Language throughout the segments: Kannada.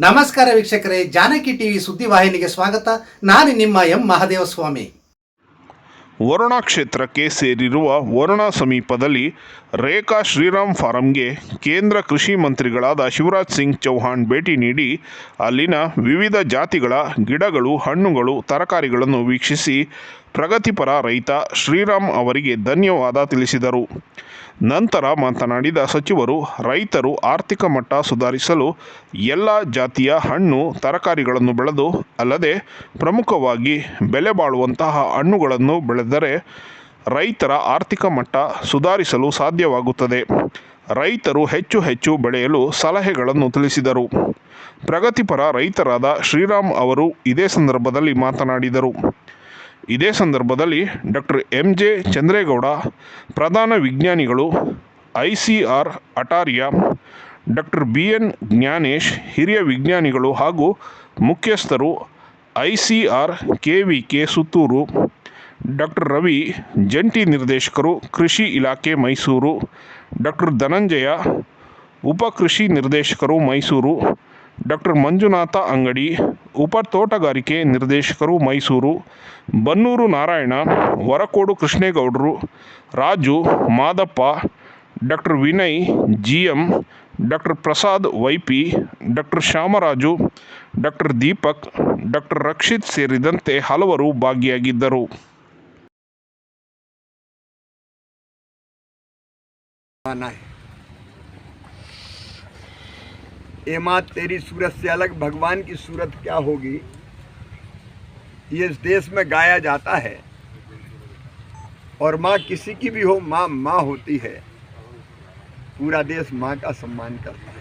ನಮಸ್ಕಾರ ವೀಕ್ಷಕರೇ, ಜಾನಕಿ ಟಿವಿ ಸುದ್ದಿವಾಹಿನಿಗೆ ಸ್ವಾಗತ. ನಾನು ನಿಮ್ಮ ಎಂ ಮಹದೇವಸ್ವಾಮಿ. ವರುಣಾ ಕ್ಷೇತ್ರಕ್ಕೆ ಸೇರಿರುವ ವರುಣ ಸಮೀಪದಲ್ಲಿ ರೇಖಾ ಶ್ರೀರಾಮ್ ಫಾರಂಗೆ ಕೇಂದ್ರ ಕೃಷಿ ಮಂತ್ರಿಗಳಾದ ಶಿವರಾಜ್ ಸಿಂಗ್ ಚೌಹಾಣ್ ಭೇಟಿ ನೀಡಿ ಅಲ್ಲಿನ ವಿವಿಧ ಜಾತಿಗಳ ಗಿಡಗಳು, ಹಣ್ಣುಗಳು, ತರಕಾರಿಗಳನ್ನು ವೀಕ್ಷಿಸಿ ಪ್ರಗತಿಪರ ರೈತ ಶ್ರೀರಾಮ್ ಅವರಿಗೆ ಧನ್ಯವಾದ ತಿಳಿಸಿದರು. ನಂತರ ಮಾತನಾಡಿದ ಸಚಿವರು, ರೈತರು ಆರ್ಥಿಕ ಮಟ್ಟ ಸುಧಾರಿಸಲು ಎಲ್ಲ ಜಾತಿಯ ಹಣ್ಣು, ತರಕಾರಿಗಳನ್ನು ಬೆಳೆದು, ಅಲ್ಲದೆ ಪ್ರಮುಖವಾಗಿ ಬೆಲೆ ಬಾಳುವಂತಹ ಹಣ್ಣುಗಳನ್ನು ಬೆಳೆದರೆ ರೈತರ ಆರ್ಥಿಕ ಮಟ್ಟ ಸುಧಾರಿಸಲು ಸಾಧ್ಯವಾಗುತ್ತದೆ. ರೈತರು ಹೆಚ್ಚು ಹೆಚ್ಚು ಬೆಳೆಯಲು ಸಲಹೆಗಳನ್ನು ತಿಳಿಸಿದರು. ಪ್ರಗತಿಪರ ರೈತರಾದ ಶ್ರೀರಾಮ್ ಅವರು ಇದೇ ಸಂದರ್ಭದಲ್ಲಿ ಮಾತನಾಡಿದರು. ಇದೇ ಸಂದರ್ಭದಲ್ಲಿ ಡಾಕ್ಟರ್ ಎಂ ಜೆ ಚಂದ್ರೇಗೌಡ, ಪ್ರಧಾನ ವಿಜ್ಞಾನಿಗಳು I C A R, doctor B N Jnanesh, ಹಿರಿಯ ವಿಜ್ಞಾನಿಗಳು ಹಾಗೂ ಮುಖ್ಯಸ್ಥರು I C A R K V Suttur, doctor Ravi ಜಂಟಿ ನಿರ್ದೇಶಕರು, ಕೃಷಿ ಇಲಾಖೆ ಮೈಸೂರು, ಡಾಕ್ಟರ್ ಧನಂಜಯ, ಉಪ ಕೃಷಿ ನಿರ್ದೇಶಕರು ಮೈಸೂರು, ಡಾಕ್ಟರ್ ಮಂಜುನಾಥ ಅಂಗಡಿ ಉಪ ತೋಟಗಾರಿಕೆ ನಿರ್ದೇಶಕರು Mysuru, Bannur Narayana Varakodu ಕೃಷ್ಣೇಗೌಡರು, Raju Madappa, doctor Vinay G M doctor Prasad Y P, doctor Shyamaraju, doctor Deepak, doctor Rakshith ಸೇರಿದಂತೆ ಹಲವರು ಭಾಗಿಯಾಗಿದ್ದರು. आना है ए माँ तेरी सूरत से अलग, भगवान की सूरत क्या होगी? ये इस देश में गाया जाता है। और माँ किसी की भी हो, माँ माँ होती है। पूरा देश माँ का सम्मान करता है।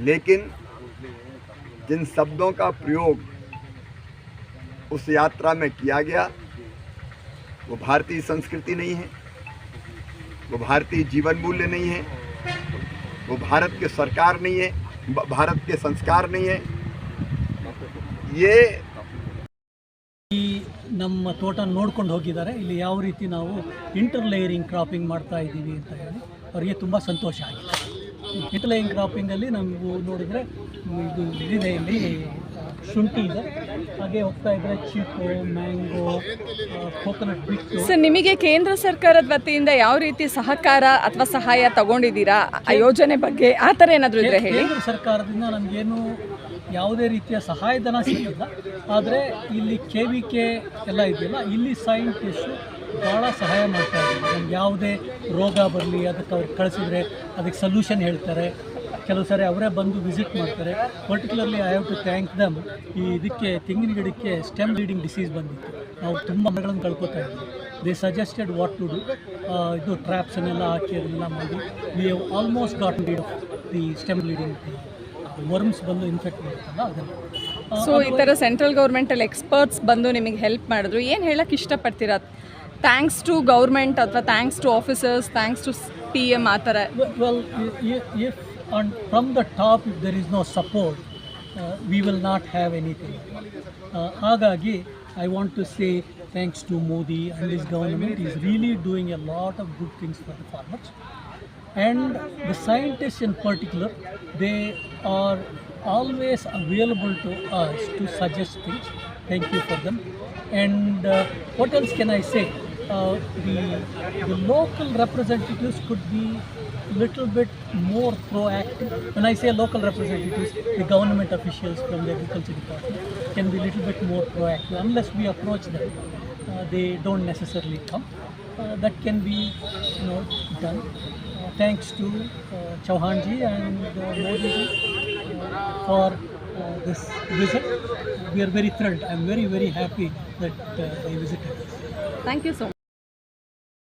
लेकिन जिन शब्दों का प्रयोग उस यात्रा में किया गया, वो भारतीय संस्कृति नहीं है, वो भारतीय जीवन मूल्य नहीं है। वो भारत के सरकार नहीं है ब- भारत के संस्कार नहीं है ये ಈ ನಮ್ಮ ತೋಟ ನೋಡ್ಕೊಂಡು ಹೋಗಿದ್ದಾರೆ ಇಲ್ಲಿ ಯಾವ ರೀತಿ ನಾವು ಇಂಟರ್ ಲೇಯರಿಂಗ್ ಕ್ರಾಪಿಂಗ್ ಮಾಡ್ತಾ ಇದ್ದೀವಿ ಅಂತ ಹೇಳಿ ಅವರಿಗೆ ತುಂಬ ಸಂತೋಷ ಆಗಿದೆ ಇಂಟರ್ ಲೇಯರಿಂಗ್ ಕ್ರಾಪಿಂಗಲ್ಲಿ ನಾವು ನೋಡಿದರೆ ಇದು ಇದಿದೆ ಇಲ್ಲಿ ಶುಂಠಿ ಇದೆ. ಹಾಗೆ ಹೋಗ್ತಾ ಇದ್ರೆ ಚೀಕು ಮ್ಯಾಂಗೋ ಕೋಕೋನಟ್ ಬಿಟ್ಟು ಸರ್ ನಿಮಗೆ ಕೇಂದ್ರ ಸರ್ಕಾರದ ವತಿಯಿಂದ ಯಾವ ರೀತಿ ಸಹಕಾರ ಅಥವಾ ಸಹಾಯ ತಗೊಂಡಿದ್ದೀರಾ? ಆ ಯೋಜನೆ ಬಗ್ಗೆ ಆ ಥರ ಏನಾದರೂ ಇದ್ರೆ ಹೇಳಿ. ಕೇಂದ್ರ ಸರ್ಕಾರದಿಂದ ನಮಗೇನು ಯಾವುದೇ ರೀತಿಯ ಸಹಾಯಧನ ಸಿಗಲಿಲ್ಲ ಆದರೆ ಇಲ್ಲಿ ಕೆ ವಿ ಕೆ ಎಲ್ಲ ಇದೆಯಲ್ಲ ಇಲ್ಲಿ ಸೈಂಟಿಸ್ಟು ಭಾಳ ಸಹಾಯ ಮಾಡ್ತಾ ಇದ್ದಾರೆ. ನಮ್ಗೆ ಯಾವುದೇ ರೋಗ ಬರಲಿ ಅದಕ್ಕೆ ಅವ್ರಿಗೆ ಕಳಿಸಿದ್ರೆ ಅದಕ್ಕೆ ಸೊಲ್ಯೂಷನ್ ಹೇಳ್ತಾರೆ. ಕೆಲವು ಸಾರಿ ಅವರೇ ಬಂದು ವಿಸಿಟ್ ಮಾಡ್ತಾರೆ. Particularly I have to thank them ಈ ಇದಕ್ಕೆ ತೆಂಗಿನ ಗಿಡಕ್ಕೆ ಸ್ಟೆಮ್ ಲೀಡಿಂಗ್ ಡಿಸೀಸ್ ಬಂದಿತ್ತು. ನಾವು ತುಂಬ ಮರಗಳನ್ನು ಕಳ್ಕೊತಾ ಇದ್ದೀವಿ they suggested what to do ಇದು ಟ್ರ್ಯಾಪ್ಸನ್ನೆಲ್ಲ ಹಾಕಿ ಅದನ್ನೆಲ್ಲ ಮಾಡಿ. We have almost got lead the stem leading worms ಬಂದು ಇನ್ಫೆಕ್ಟ್ ಮಾಡ್ತಲ್ಲ ಅದನ್ನು. ಸೊ ಈ ಥರ ಸೆಂಟ್ರಲ್ ಗೌರ್ಮೆಂಟಲ್ಲಿ ಎಕ್ಸ್ಪರ್ಟ್ಸ್ ಬಂದು ನಿಮಗೆ ಹೆಲ್ಪ್ ಮಾಡಿದ್ರು. ಏನು ಹೇಳಕ್ಕೆ ಇಷ್ಟಪಡ್ತೀರಾ? ಥ್ಯಾಂಕ್ಸ್ ಟು ಗೌರ್ಮೆಂಟ್ ಅಥವಾ thanks to officers thanks to P M ಆ ಥರ well i- and from the top if there is no support, uh, we will not have anything. Uh, Hagagi, I want to say thanks to Modi and his government, is really doing a lot of good things for the farmers. And the scientists in particular, they are always available to us to suggest things. Thank you for them. And uh, what else can I say? Uh, the, the local representatives could be little bit more proactive. When I say local representatives, the government officials from the agriculture department can be a little bit more proactive. Unless we approach them, uh, they don't necessarily come. Uh, that can be you know, done uh, thanks to uh, Chauhanji and uh, Modi uh, for uh, this visit. We are very thrilled. I'm very, very happy that uh, they visited us. Thank you so much.